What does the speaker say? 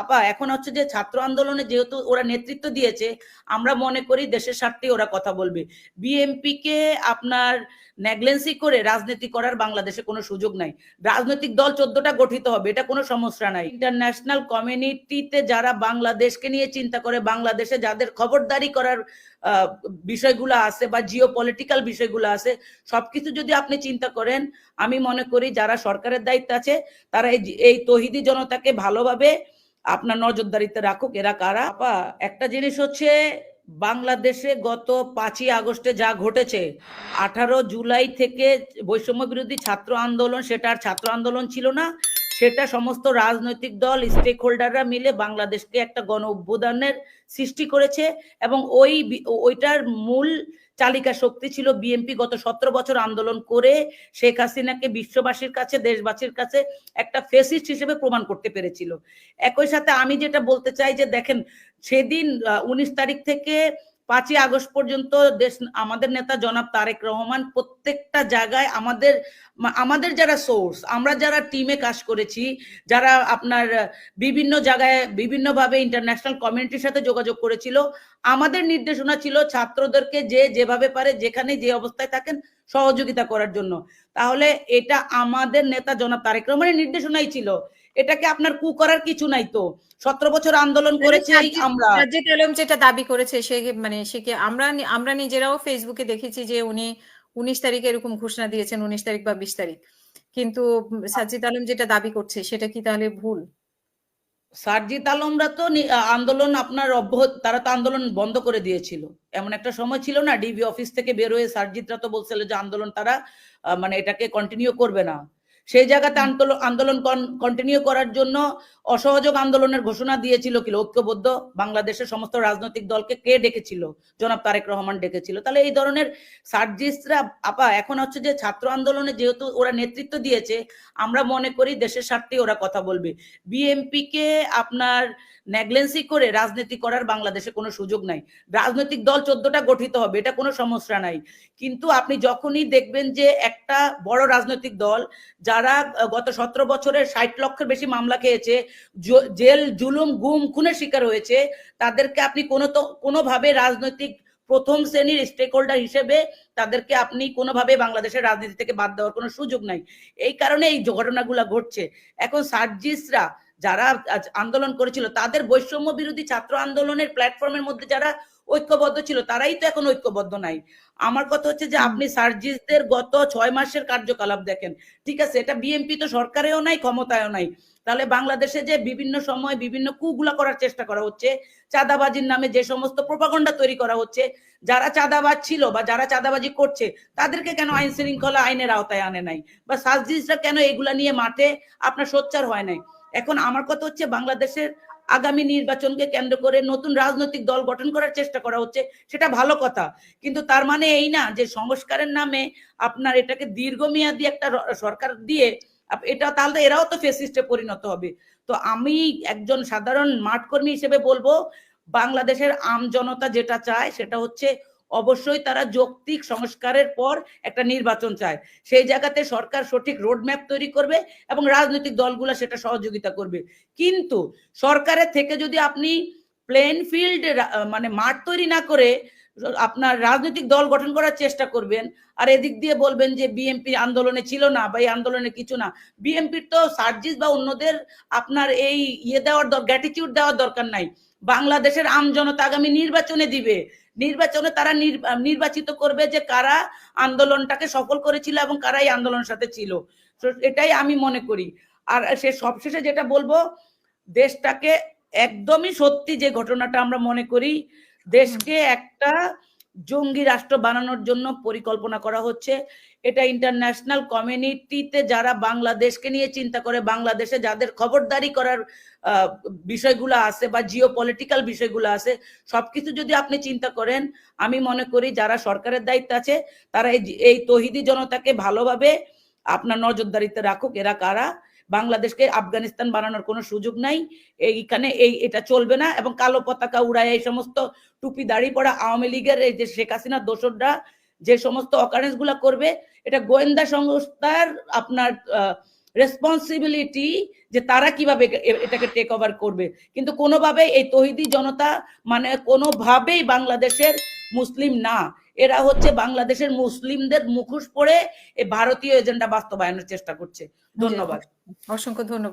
আপা, এখন হচ্ছে যে ছাত্র আন্দোলনে যেহেতু ওরা নেতৃত্ব দিয়েছে, আমরা মনে করি দেশের স্বার্থে ওরা কথা বলবে। বিএমপি কে আপনার নেগলেন্সি করে রাজনীতি করার বাংলাদেশে কোনো সুযোগ নাই। রাজনৈতিক দল চোদ্দটা গঠিত হবে, এটা কোনো সমস্যা নাই। ইন্টারন্যাশনাল কমিউনিটিতে যারা বাংলাদেশকে নিয়ে চিন্তা করে, বাংলাদেশে যাদের খবরদারি করার বিষয়গুলো আছে বা জিও পলিটিক্যাল বিষয়গুলো আছে, সবকিছু যদি আপনি চিন্তা করেন, আমি মনে করি যারা সরকারের দায়িত্ব আছে, তারা এই এই তহিদি জনতাকে ভালোভাবে আপনার নজরদারিতে রাখুক, এরা কারা? আপা, একটা জিনিস হচ্ছে, বাংলাদেশে গত পাঁচই আগস্টে যা ঘটেছে, আঠারো জুলাই থেকে বৈষম্য বিরোধী ছাত্র আন্দোলন, সেটা আর ছাত্র আন্দোলন ছিল না সেটা সমস্ত রাজনৈতিক দল স্টেক হোল্ডাররা মিলে বাংলাদেশকে একটা গণ অভ্যুত্থানের সৃষ্টি করেছে এবং ওই ওইটার মূল চালিকা শক্তি ছিল বিএনপি। গত সতেরো বছর আন্দোলন করে শেখ হাসিনাকে বিশ্ববাসীর কাছে, দেশবাসীর কাছে একটা ফেসিস্ট হিসেবে প্রমাণ করতে পেরেছিল। একই সাথে আমি যেটা বলতে চাই যে, দেখেন, সেদিন উনিশ তারিখ থেকে পাঁচই আগস্ট পর্যন্ত দেশ, আমাদের নেতা জনাব তারেক রহমান প্রত্যেকটা জায়গায় আমাদের আমাদের যারা সোর্স আমরা যারা টিমে কাজ করেছি, যারা আপনার বিভিন্ন জায়গায় বিভিন্নভাবে ইন্টারন্যাশনাল কমিউনিটির সাথে যোগাযোগ করেছিল, আমাদের নির্দেশনা ছিল ছাত্রদেরকে যে যেভাবে পারে, যেখানে যে অবস্থায় থাকেন, সহযোগিতা করার জন্য। তাহলে এটা আমাদের নেতা জনাব তারেক রহমানের নির্দেশনাই ছিল এটাকে আপনার কু করার কিছু নাই তো। সতেরো বছর আন্দোলন করেছি সাজ্জিদ- আমরা। আলম যেটা দাবি করেছে সে মানে সে কি আমরা আমরা নিজেরাও ফেসবুকে দেখেছি যে উনি উনিশ তারিখে এরকম ঘোষণা দিয়েছেন উনিশ তারিখ বা বিশ তারিখ। কিন্তু উম, সাজ্জিদ আলম যেটা দাবি করছে সেটা কি তাহলে ভুল? সারজিৎ আলমরা তো আন্দোলন আপনার অব্যাহত তারা তো আন্দোলন বন্ধ করে দিয়েছিল। এমন একটা সময় ছিল না ডিবি অফিস থেকে বের হয়ে সারজিৎরা তো বলছিল যে আন্দোলন তারা মানে এটাকে কন্টিনিউ করবে না। সেই জায়গাতে আন্দোলন আন্দোলন কন্টিনিউ করার জন্য অসহযোগ আন্দোলনের ঘোষণা দিয়েছিল কি? ঐক্যবদ্ধ বাংলাদেশের সমস্ত রাজনৈতিক দলকে কে ডেকেছিল? জনাব তারেক রহমান ডেকেছিল। তাহলে এই ধরনের সার্জিস্টরা আপা, এখন হচ্ছে যে ছাত্র আন্দোলনে যেহেতু ওরা নেতৃত্ব দিয়েছে, আমরা মনে করি দেশের স্বার্থে ওরা কথা বলবে। বিএমপি কে আপনার নেগলেন্সি করে রাজনীতি করার বাংলাদেশে কোনো সুযোগ নাই। রাজনৈতিক দল চোদ্দটা গঠিত হবে, এটা কোনো সমস্যা নাই। কিন্তু আপনি যখনই দেখবেন যে একটা বড় রাজনৈতিক দল যারা গত সতেরো বছরে ষাট লক্ষের বেশি মামলা খেয়েছে জেল, জুলুম, গুম, খুনের শিকার হয়েছে, তাদেরকে আপনি কোনো তো, কোনোভাবে রাজনৈতিক প্রথম শ্রেণির স্টেক হোল্ডার হিসেবে তাদেরকে আপনি কোনোভাবে বাংলাদেশের রাজনীতি থেকে বাদ দেওয়ার কোনো সুযোগ নাই। এই কারণে এই ঘটনাগুলো ঘটছে। এখন সার্জিসরা যারা আন্দোলন করেছিল তাদের বৈষম্য বিরোধী ছাত্র আন্দোলনের প্ল্যাটফর্মের মধ্যে যারা ঐক্যবদ্ধ ছিল তারাই তো এখন ঐক্যবদ্ধ নাই। আমার কথা হচ্ছে যে আপনি সার্জিসদের গত ছয় মাসের কার্যকলাপ দেখেন। ঠিক আছে এটা বিএনপি তো সরকারেও নাই ক্ষমতায়ও নাই। তাহলে বাংলাদেশে যে বিভিন্ন সময় বিভিন্ন কুগুলা করার চেষ্টা করা হচ্ছে চাঁদাবাজির নামে যে সমস্ত প্রপাগন্ডা তৈরি করা হচ্ছে যারা চাঁদাবাজ ছিল বা যারা চাঁদাবাজি করছে তাদেরকে কেন আইন শৃঙ্খলা আইনের আওতায় আনে নাই? বা সার্জিসরা কেন এগুলা নিয়ে মাঠে আপনার সোচ্চার হয় নাই? এখন আমার কথা হচ্ছে বাংলাদেশের আগামী নির্বাচনকে কেন্দ্র করে নতুন রাজনৈতিক দল গঠন করার চেষ্টা করা হচ্ছে, সেটা ভালো কথা। কিন্তু তার মানে এই না যে সংস্কারের নামে আপনার এটাকে দীর্ঘমেয়াদী একটা সরকার দিয়ে এটা তাহলে এরাও তো ফেসিস্টে পরিণত হবে। তো আমি একজন সাধারণ মাঠকর্মী হিসেবে বলব, বাংলাদেশের আম জনতা যেটা চায় সেটা হচ্ছে অবশ্যই তারা যৌক্তিক সংস্কারের পর একটা নির্বাচন চায়। সেই জায়গাতে সরকার সঠিক রোডম্যাপ তৈরি করবে এবং রাজনৈতিক দলগুলো সেটা সহযোগিতা করবে। কিন্তু সরকারের থেকে যদি আপনি প্লেন ফিল্ড মানে মাঠ তৈরি না করে আপনার রাজনৈতিক দল গঠন করার চেষ্টা করবেন, আর এদিক দিয়ে বলবেন যে বিএনপি আন্দোলনে ছিল না বা এই আন্দোলনে কিছু না বিএনপির তো সার্জিস বা অন্যদের আপনার এই ইয়ে দেওয়ার গ্র্যাটিটিউড দেওয়ার দরকার নাই। বাংলাদেশের আম জনতা আগামী নির্বাচনে দিবে। নির্বাচনে তারা নির- নির্বাচিত করবে যে কারা আন্দোলনটাকে সফল করেছিল এবং কারা এই আন্দোলনের সাথে ছিল। এটাই আমি মনে করি। আর সে সবশেষে যেটা বলব, দেশটাকে একদমই সত্যি যে ঘটনাটা আমরা মনে করি, দেশকে একটা জঙ্গি রাষ্ট্র বানানোর জন্য পরিকল্পনা করা হচ্ছে। এটা ইন্টারন্যাশনাল কমিউনিটিতে যারা বাংলাদেশকে নিয়ে চিন্তা করে, বাংলাদেশে যাদের খবরদারি করার বিষয়গুলো আছে বা জিও পলিটিক্যাল বিষয়গুলো আছে, সবকিছু যদি আপনি চিন্তা করেন, আমি মনে করি যারা সরকারের দায়িত্ব আছে, তারা এই এই তহিদি জনতাকে ভালোভাবে আপনার নজরদারিতে রাখুক। এরা কারা? বাংলাদেশকে আফগানিস্তান বানানোর কোনো সুযোগ নাই। এইখানে এই, এটা চলবে না এবং কালো পতাকা উড়ায় এই সমস্ত টুপি দাড়ি পড়া আওয়ামী লীগের এই যে শেখ হাসিনা দোসররা যে সমস্ত অকারেন্সগুলা করবে, এটা গোয়েন্দা সংস্থার আপনার রেসপন্সিবিলিটি যে তারা কীভাবে এটাকে টেক ওভার করবে। কিন্তু কোনোভাবে এই তহিদি জনতা মানে কোনোভাবেই বাংলাদেশের মুসলিম না। এরা হচ্ছে বাংলাদেশের মুসলিমদের মুখোশ পরে ভারতীয় এজেন্ডা বাস্তবায়নের চেষ্টা করছে। ধন্যবাদ। অসংখ্য ধন্যবাদ।